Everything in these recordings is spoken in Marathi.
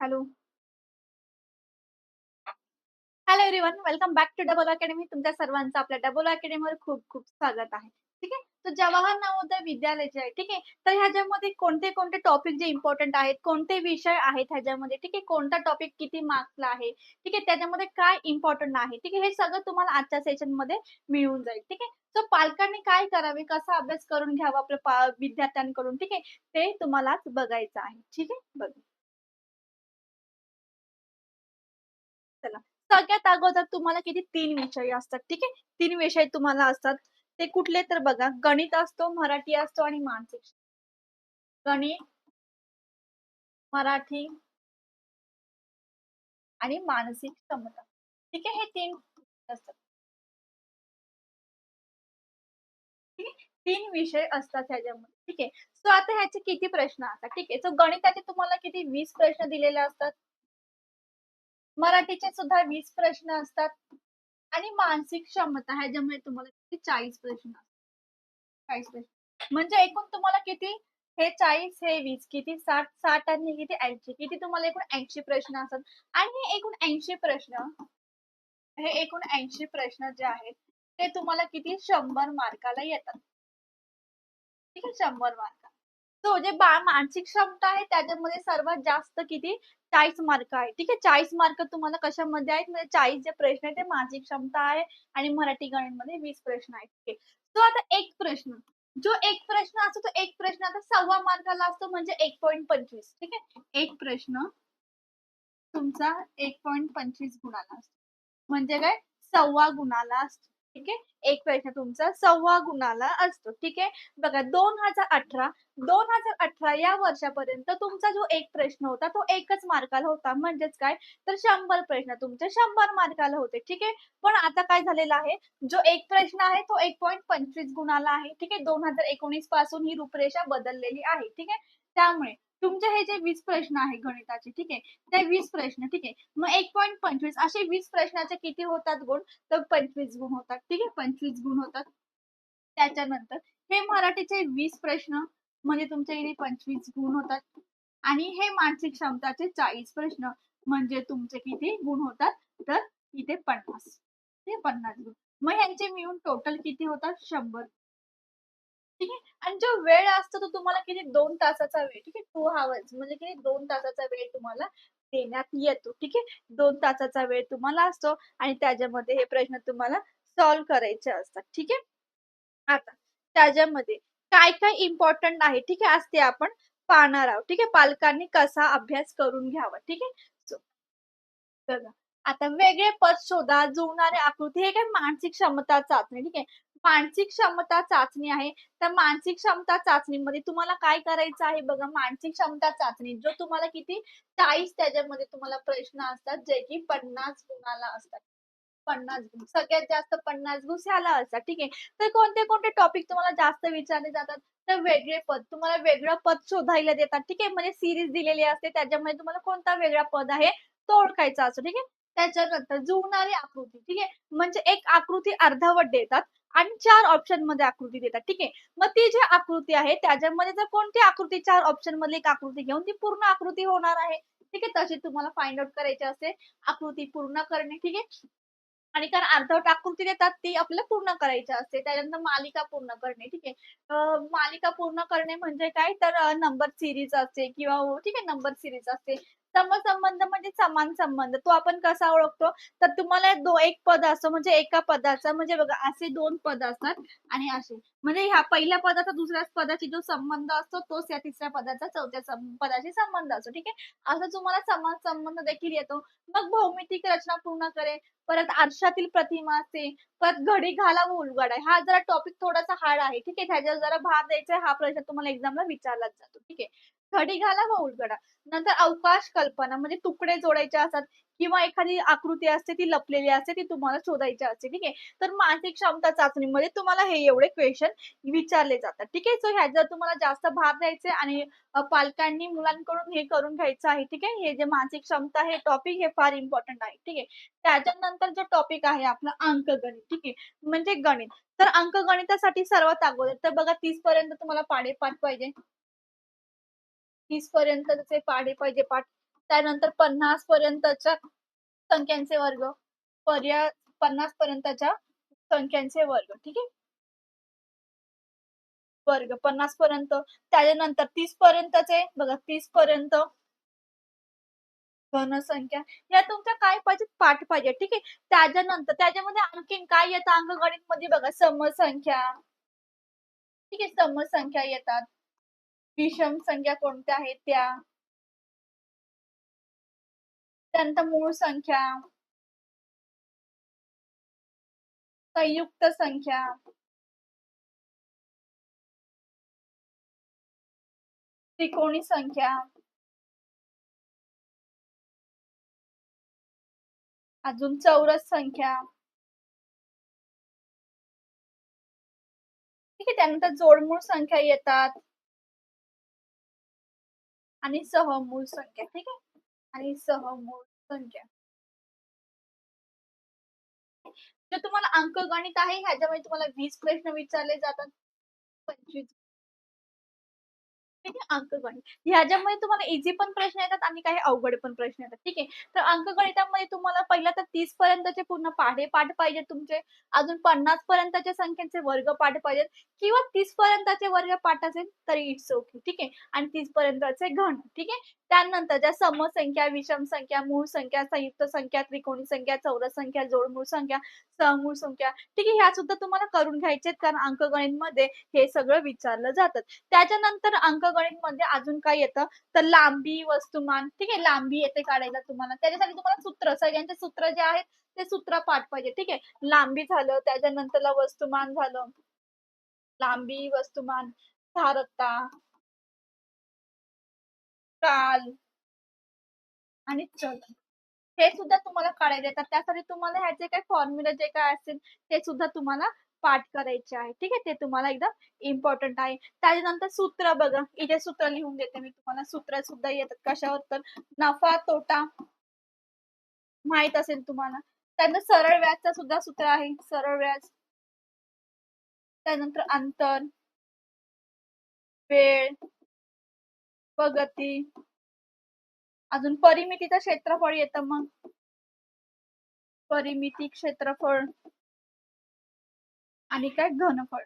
Hello. Hello everyone welcome back to double academy तुमच्या सर्वांचं आपल्या डबल अकॅडमीवर खूप खूप स्वागत आहे. ठीक आहे? तर जवाहर नवोदय विद्यालय जे आहे ठीक आहे? तर ह्याच्यामध्ये कोणते कोणते टॉपिक जे इम्पॉर्टंट आहेत? कोणते विषय आहेत ह्याच्यामध्ये? ठीक आहे? कोणता टॉपिक किती मार्क्सला आहे? ठीक आहे? त्याच्यामध्ये काय इम्पॉर्टंट आहे? ठीक आहे? हे सगळं तुम्हाला आजच्या सेशनमध्ये मिळून जाईल. ठीक आहे? तर पालकांनी काय करावे? कसा अभ्यास करून घ्यावा आपल्या विद्यार्थ्यांकडून? ठीक आहे? ते तुम्हालाच बघायचं आहे. ठीक आहे? बघ. त्याला. सगळ्यात अगोदर तुम्हाला किती तीन विषय असतात ठीक आहे? तीन विषय तुम्हाला असतात. ते कुठले तर बघा. गणित असतो मराठी असतो आणि मानसिक गणित मराठी आणि मानसिक क्षमता ठीक आहे? हे तीन असतात. तीन विषय असतात ह्याच्यामध्ये. ठीक आहे? सो आता ह्याचे किती प्रश्न असतात? ठीक आहे? सो गणिताचे तुम्हाला किती वीस प्रश्न दिलेले असतात? मराठीचे सुद्धा वीस प्रश्न असतात. आणि मानसिक क्षमता ह्याच्यामुळे तुम्हाला किती चाळीस प्रश्न असतात. चाळीस प्रश्न. म्हणजे एकूण तुम्हाला किती? हे चाळीस हे वीस किती साठ साठ आणि किती ऐंशी किती तुम्हाला एकूण ऐंशी प्रश्न असतात. आणि हे एकूण ऐंशी प्रश्न हे एकूण ऐंशी प्रश्न जे आहेत ते तुम्हाला किती? शंभर मार्काला येतात. ठीक आहे? शंभर मार्क. तो जे बा मानसिक क्षमता आहे त्याच्यामध्ये सर्वात जास्त किती? चाळीस मार्क आहे. ठीक आहे? चाळीस मार्क तुम्हाला कशामध्ये आहेत? म्हणजे चाळीस जे प्रश्न आहे ते मानसिक क्षमता आहे आणि मराठी गणितमध्ये वीस प्रश्न आहेत. ठीक आहे? तो आता एक प्रश्न. जो एक प्रश्न असतो तो एक प्रश्न आता सव्वा मार्काला असतो म्हणजे एक पॉईंट पंचवीस. ठीक आहे? एक प्रश्न तुमचा एक पॉईंट पंचवीस गुणाला असतो. म्हणजे काय? सव्वा गुणाला असतो. ठीक आहे? एक प्रश्न तुमचा. सव्वा गुणाला असतो. ठीक आहे? बघा दोन हजार अठरा दोन हजार अठरा या वर्षापर्यंत तुमचा जो एक प्रश्न होता तो एकच मार्काला होता. म्हणजेच काय? तर शंभर प्रश्न तुमचे शंभर मार्काला होते. ठीक आहे? पण आता काय झालेलं आहे? जो एक प्रश्न आहे तो एक पॉईंट पंचवीस गुणाला आहे. ठीक आहे? दोन हजार एकोणीसपासून ही रूपरेषा बदललेली आहे. ठीक आहे? त्यामुळे तुमचे हे जे वीस प्रश्न आहे गणिताचे ठीक आहे? ते वीस प्रश्न ठीक आहे? मग एक पॉईंट पंचवीस असे वीस प्रश्नाचे किती होतात गुण? तर पंचवीस गुण होतात ठीक आहे? पंचवीस गुण होतात. त्याच्यानंतर हे मराठीचे वीस प्रश्न म्हणजे तुमच्या इथे पंचवीस गुण होतात. आणि हे मानसिक क्षमताचे चाळीस प्रश्न म्हणजे तुमचे किती गुण होतात? तर इथे पन्नास ते पन्नास गुण. मग यांचे मिळून टोटल किती होतात? शंभर. ठीक आहे? आणि जो वेळ असतो तो तुम्हाला किती दोन तासाचा वेळ ठीक आहे? टू आवर्स म्हणजे किती दोन तासाचा वेळ तुम्हाला देण्यात येतो ठीक आहे? दोन तासाचा वेळ तुम्हाला असतो आणि त्याच्यामध्ये हे प्रश्न तुम्हाला सॉल्व्ह करायचे असतात ठीक आहे? आता त्याच्यामध्ये काय काय इम्पॉर्टंट आहे ठीक आहे? आज ते आपण पाहणार आहोत ठीक आहे? पालकांनी कसा अभ्यास करून घ्यावा ठीक आहे? बघा आता वेगळे पद शोधा जुळणारे आकृती हे काय मानसिक क्षमता चाचणी ठीक आहे? मानसिक क्षमता चाचणी आहे. तर मानसिक क्षमता चाचणीमध्ये तुम्हाला काय करायचं आहे बघा. मानसिक क्षमता चाचणी जो तुम्हाला किती चाळीस त्याच्यामध्ये तुम्हाला प्रश्न असतात जे की पन्नास गुणाला असतात. पन्नास गुण सगळ्यात जास्त पन्नास गुण ह्याला असतात. ठीक आहे? तर कोणते कोणते टॉपिक तुम्हाला जास्त विचारले जातात? तर वेगळे पद तुम्हाला वेगळं पद शोधायला देतात. ठीक आहे? म्हणजे सिरीज दिलेली असते त्याच्यामध्ये तुम्हाला कोणता वेगळा पद आहे तो ओळखायचा असतो. ठीक आहे? त्याच्यानंतर जुळणारी आकृती. ठीक आहे? म्हणजे एक आकृती अर्धवट देतात. आणि चार ऑप्शनमध्ये आकृती देतात. ठीक आहे? मग ती जी आकृती आहे त्याच्यामध्ये जर कोणती आकृती चार ऑप्शन मधली एक आकृती घेऊन ती पूर्ण आकृती होणार आहे? ठीक आहे? तशी तुम्हाला फाइंड आउट करायची असते आकृती पूर्ण करणे ठीक आहे? आणि कारण अर्धवट आकृती देतात ती आपल्याला पूर्ण करायची असते. त्यानंतर मालिका पूर्ण करणे ठीक आहे? मालिका पूर्ण करणे म्हणजे काय? तर नंबर सिरीज असते किंवा ठीक आहे? नंबर सिरीज असते. समसंबंध म्हणजे समान संबंध. तो आपण कसा ओळखतो? तर तुम्हाला दो एक पद असतो म्हणजे एका पदाचा म्हणजे बघा असे दोन पद असतात आणि असे. म्हणजे ह्या पहिल्या पदाचा दुसऱ्या पदाची जो संबंध असतो तोच या तिसऱ्या पदाचा चौथ्या पदाशी संबंध असतो ठीक आहे? असं तुम्हाला समान संबंध देखील येतो. मग भौमितिक रचना पूर्ण करे. परत आरशातील प्रतिमा असते. परत घडी घाला व उलगडा. हा जरा टॉपिक थोडासा हार्ड आहे ठीक आहे? त्याच्यावर जरा भार द्यायचा हा प्रश्न तुम्हाला एक्झामला विचारलाच जातो ठीक आहे? घडी घाला व उलगडा. नंतर अवकाश कल्पना म्हणजे तुकडे जोडायचे असतात किंवा एखादी आकृती असते ती लपलेली असते ती तुम्हाला शोधायची असते ठीक आहे? तर मानसिक क्षमता चाचणीमध्ये तुम्हाला हे एवढे क्वेश्चन विचारले जातात ठीक आहे? सो ह्याच्यावर तुम्हाला जास्त भार द्यायचे आणि पालकांनी मुलांकडून हे करून घ्यायचं आहे ठीक आहे? हे जे मानसिक क्षमता हे टॉपिक हे फार इम्पॉर्टंट आहे ठीक आहे? त्याच्यानंतर जो टॉपिक आहे आपला अंकगणित ठीक आहे? म्हणजे गणित. तर अंकगणितासाठी सर्वात अगोदर तर बघा तीस पर्यंत तुम्हाला पाडेपाठ पाहिजे. तीस पर्यंत पाढे पाहिजे पाठ त्यानंतर पन्नास पर्यंतच्या संख्यांचे वर्ग पर्या पन्नास पर्यंतच्या संख्यांचे वर्ग ठीक आहे? वर्ग पन्नास पर्यंत त्याच्यानंतर तीस पर्यंतचे बघा तीस पर्यंत घनसंख्या या तुमच्या काय पाहिजे? पाठ पाहिजे ठीक आहे? त्याच्यानंतर त्याच्यामध्ये आणखीन काय येतं? अंकगणित मध्ये बघा समसंख्या ठीक आहे? समसंख्या येतात. विषम संख्या कोणत्या आहेत त्या? त्यानंतर मूळ संख्या. संयुक्त संख्या. त्रिकोणी संख्या. अजून चौरस संख्या. ठीक आहे त्यानंतर जोडमूळ संख्या येतात. आणि सहमूळ संख्या ठीक आहे? आणि सहमूळ संख्या. जर तुम्हाला अंकगणित आहे ह्याच्यामध्ये तुम्हाला वीस प्रश्न विचारले जातात. पंचवीस अंकगणित. ह्याच्यामध्ये तुम्हाला इझी पण प्रश्न येतात आणि काही अवघड पण प्रश्न येतात. ठीक आहे? तर अंकगणितामध्ये तुम्हाला पहिला तर तीस पर्यंतचे पूर्ण पाढे पाठ पाहिजे तुमचे. अजून पन्नास पर्यंतचे संख्यांचे वर्ग पाठ पाहिजेत. किंवा तीस पर्यंतचे वर्ग पाठ असेल तरी इट्स ओके ठीक आहे? आणि तीस पर्यंतचे घन. ठीक आहे? त्यानंतर ज्या समसंख्या विषम संख्या मूळ संख्या संयुक्त संख्या त्रिकोणी संख्या चौरस संख्या जोडमूळ संख्या सहमूळ संख्या. ठीक आहे? ह्या सुद्धा तुम्हाला करून घ्यायचे कारण अंकगणित मध्ये हे सगळं विचारलं जातं. त्याच्यानंतर गणित मध्ये अजून काय येतं? तर लांबी वस्तुमान. ठीक आहे लांबी येते काढायला तुम्हाला. त्याच्यासाठी तुम्हाला सूत्र सगळ्यांचे सूत्र जे आहेत ते सूत्र पाठ पाहिजे. ठीक आहे? लांबी झालं त्याच्यानंतरला वस्तुमान झालं. लांबी वस्तुमान धारता काल आणि चल. हे सुद्धा तुम्हाला काढायचे येतात. त्यासाठी तुम्हाला ह्याचे काही फॉर्म्युला जे काय असतील ते सुद्धा तुम्हाला पाठ करायचे आहे. ठीक आहे ते तुम्हाला एकदम इम्पॉर्टंट आहे. त्याच्यानंतर सूत्र बघा. इथे सूत्र लिहून देते मी तुम्हाला. सूत्र सुद्धा येतात कशावर तर. नफा तोटा माहीत असेल तुम्हाला. त्यानंतर सरळ व्याजचा सुद्धा सूत्र आहे. सरळ व्याज. त्यानंतर अंतर. वेळ. प्रगती. अजून परिमितीचं क्षेत्रफळ येतं मग. परिमिती क्षेत्रफळ. आणि काय घनफळ.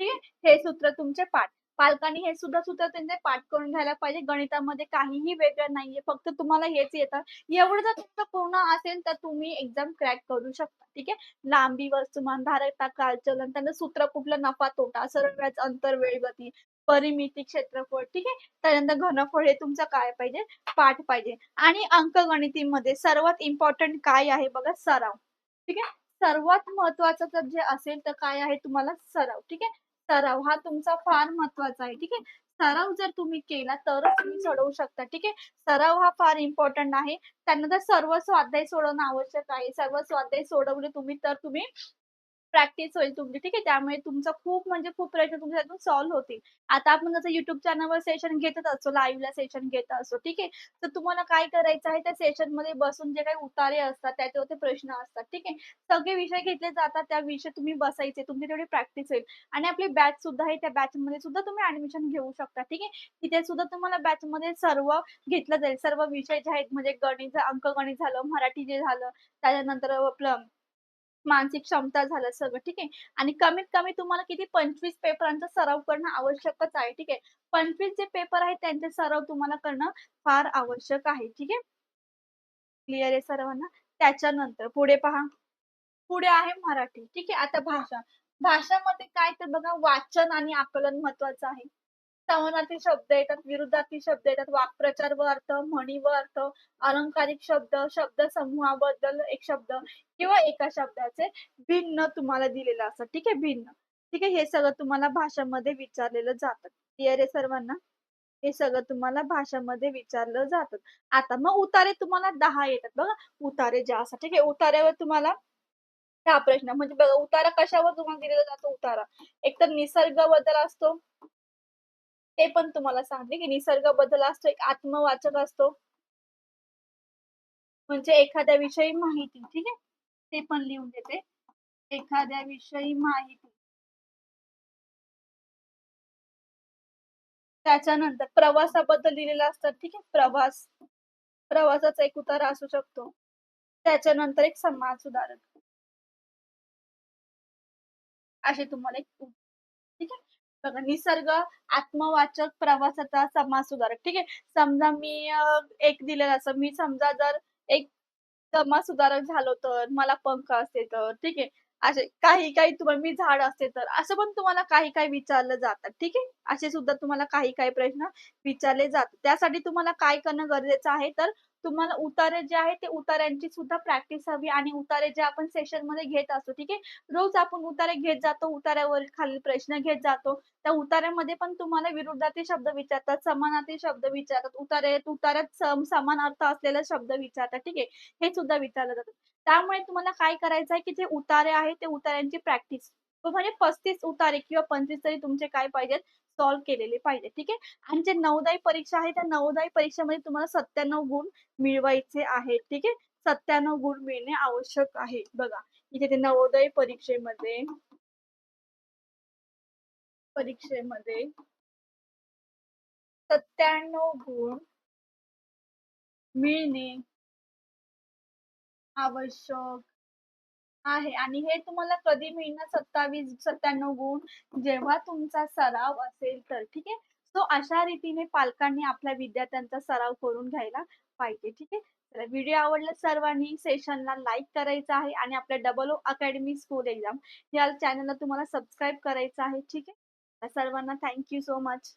ठीक आहे? हे सूत्र तुमचे पाठ. पालकांनी हे सुद्धा सूत्र त्यांचे पाठ करून घ्यायला पाहिजे. गणितामध्ये काहीही वेगळं नाहीये. फक्त तुम्हाला हेच येतात एवढं जर तुमचं पूर्ण असेल तर तुम्ही एक्झाम क्रॅक करू शकता. ठीक आहे? लांबी वस्तुमान धारकता कालचलन त्यांचं सूत्र कुठलं? नफा तोटा सरळ व्याज अंतर वेळ गती परिमिती क्षेत्रफळ. ठीक आहे? त्यानंतर घनफळ हे तुमचं काय पाहिजे? पाठ पाहिजे. आणि अंकगणितीमध्ये सर्वात इम्पॉर्टंट काय आहे? बघा सराव. ठीक आहे? सर्वात महत्वाचं जर जे असेल तर काय आहे तुम्हाला? सराव ठीक आहे? सराव हा तुमचा फार महत्त्वाचा आहे ठीक आहे? सराव जर तुम्ही केला तरच तुम्ही सोडवू शकता ठीक आहे? सराव हा फार इम्पॉर्टंट आहे. त्यानंतर सर्व स्वाध्याय सोडवणं आवश्यक आहे. सर्व स्वाध्याय सोडवले तुम्ही तर तुम्ही प्रॅक्टिस होईल तुमची ठीक आहे? त्यामुळे तुमचा खूप म्हणजे खूप प्रश्न तुमच्यातून सॉल्व्ह होतील. आता आपण जसं युट्यूब चॅनलवर सेशन घेतच असतो लाईव्हला सेशन घेत असतो ठीक आहे? तर तुम्हाला काय करायचं आहे? त्या सेशनमध्ये बसून जे काही उतारे असतात त्याच्यावरती प्रश्न असतात ठीक आहे? सगळे विषय घेतले जातात त्या विषय तुम्ही बसायचे तुमची तेवढी प्रॅक्टिस होईल. आणि आपली बॅच सुद्धा आहे त्या बॅच मध्ये सुद्धा तुम्ही ऍडमिशन घेऊ शकता ठीक आहे? तिथे सुद्धा तुम्हाला बॅच मध्ये सर्व घेतलं जाईल. सर्व विषय जे आहेत म्हणजे गणित अंकगणित झालं मराठी जे झालं त्याच्यानंतर आपलं मानसिक क्षमता झालं सगळं ठीक आहे? आणि कमीत कमी तुम्हाला किती पंचवीस पेपरांचा सराव करणं आवश्यकच आहे ठीक आहे? पंचवीस जे पेपर आहेत त्यांचे सराव तुम्हाला करणं फार आवश्यक आहे ठीक आहे? क्लिअर आहे सर्वांना? त्याच्यानंतर पुढे पहा. पुढे आहे मराठी ठीक आहे? आता भाषा. भाषामध्ये काय तर बघा वाचन आणि आकलन महत्वाचं आहे. समानार्थी शब्द येतात विरुद्धार्थी शब्द येतात वाक्प्रचार व अर्थ म्हणी व अर्थ अलंकारिक शब्द शब्द समूहाबद्दल एक शब्द किंवा एका शब्दाचे भिन्न तुम्हाला दिलेलं असतं. ठीक आहे? भिन्न. ठीक आहे? हे सगळं तुम्हाला भाषामध्ये विचारलेलं जातं. क्लिअर आहे सर्वांना? हे सगळं तुम्हाला भाषामध्ये विचारलं जातं. आता मग उतारे तुम्हाला दहा येतात. बघा उतारे जे असतात. ठीक आहे? उतार्यावर तुम्हाला हा प्रश्न. म्हणजे बघा उतारा कशावर तुम्हाला दिलेला जातो? उतारा. एक तर निसर्गाबद्दल असतो ते पण तुम्हाला सांगते की निसर्गाबद्दल असतो एक आत्मवाचक असतो. म्हणजे एखाद्या विषयी माहिती ठीक आहे? ते पण लिहून देते. एखाद्या विषयी माहिती. त्याच्यानंतर प्रवासाबद्दल लिहिलेलं असतं ठीक आहे? प्रवास. प्रवासाचा एक उतारा असू शकतो. त्याच्यानंतर एक समाज सुधारक. असे तुम्हाला एक बघा निसर्ग आत्मवाचक प्रवासाचा समाज सुधारक. ठीक आहे? समजा मी एक दिलेलं असं मी समजा जर एक समाज सुधारक झालो तर मला पंख असते तर ठीक आहे? असे काही काही तुम्हाला मी झाड असते तर असं पण तुम्हाला काही काही विचारलं जातात ठीक आहे? असे सुद्धा तुम्हाला काही काही प्रश्न विचारले जातात. त्यासाठी तुम्हाला काय करणं गरजेचं आहे? तर तुम्हाला उतारे जे आहे ते उतार्यांची सुद्धा प्रॅक्टिस हवी आणि उतारे जे आपण सेशनमध्ये घेत असतो ठीक आहे? रोज आपण उतारे घेत जातो उतार्यावर खाली प्रश्न घेत जातो. त्या उतार्यामध्ये पण तुम्हाला विरुद्धातील शब्द विचारतात समानार्थी शब्द विचारतात. उतारे उतार्यात सम- समान अर्थ असलेला शब्द विचारतात ठीक आहे? हे सुद्धा विचारलं जातं. त्यामुळे तुम्हाला काय करायचं आहे की जे उतारे आहे ते उतार्यांची प्रॅक्टिस म्हणजे पस्तीस उतारे किंवा पंचवीस तरी तुमचे काय पाहिजेत? सॉल्व्ह केलेले पाहिजे. ठीक आहे? आणि जे नवदायी परीक्षा आहे त्या नवदायी परीक्षेमध्ये तुम्हाला सत्त्याण्णव गुण मिळवायचे आहेत. ठीक आहे? सत्त्याण्णव गुण मिळणे आवश्यक आहे. बघा इथे ते नवोदय परीक्षेमध्ये परीक्षेमध्ये सत्त्याण्णव गुण मिळणे आवश्यक आहे. आणि हे तुम्हाला कधी मिळणार? सत्तावीस सत्त्याण्णव गुण जेव्हा तुमचा सराव असेल तर ठीक आहे? सो अशा रीतीने पालकांनी आपल्या विद्यार्थ्यांचा सराव करून घ्यायला पाहिजे ठीक आहे? तर व्हिडिओ आवडला सर्वांनी सेशनला लाईक करायचा आहे आणि आपल्या double O academy school exam या चॅनलला तुम्हाला सबस्क्राईब करायचं आहे ठीक आहे? सर्वांना थँक्यू सो मच.